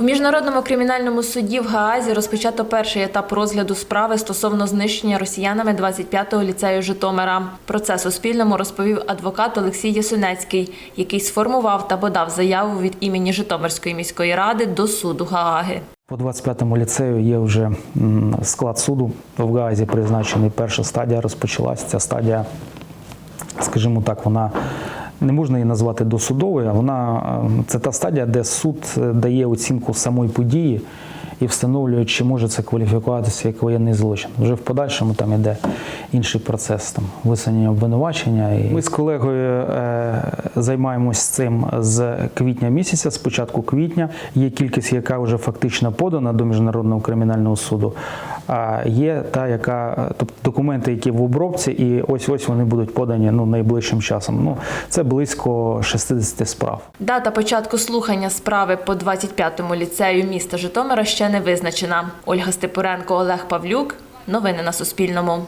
У міжнародному кримінальному суді в Гаазі розпочато перший етап розгляду справи стосовно знищення росіянами 25-го ліцею Житомира. Про це Суспільному розповів адвокат Олексій Ясунецький, який сформував та подав заяву від імені Житомирської міської ради до суду Гааги. По 25-му ліцею є вже склад суду. В Гаазі призначений перша стадія розпочалась. Ця стадія, скажімо так, вона не можна її назвати досудовою. а Вона е, це та стадія, де суд е, дає оцінку самої події і встановлює, чи може це кваліфікуватися як воєнний злочин. Вже в подальшому там іде інший процес, там висунення обвинувачення. І ми з колегою е, займаємось цим з квітня місяця, з початку квітня. Є кількість, яка вже фактично подана до міжнародного кримінального суду. А є та, яка тобто документи, які в обробці, і ось ось вони будуть подані ну найближчим часом. Ну це близько 60 справ. Дата початку слухання справи по 25-му ліцею міста Житомира ще не визначена. Ольга Степуренко, Олег Павлюк. Новини на Суспільному.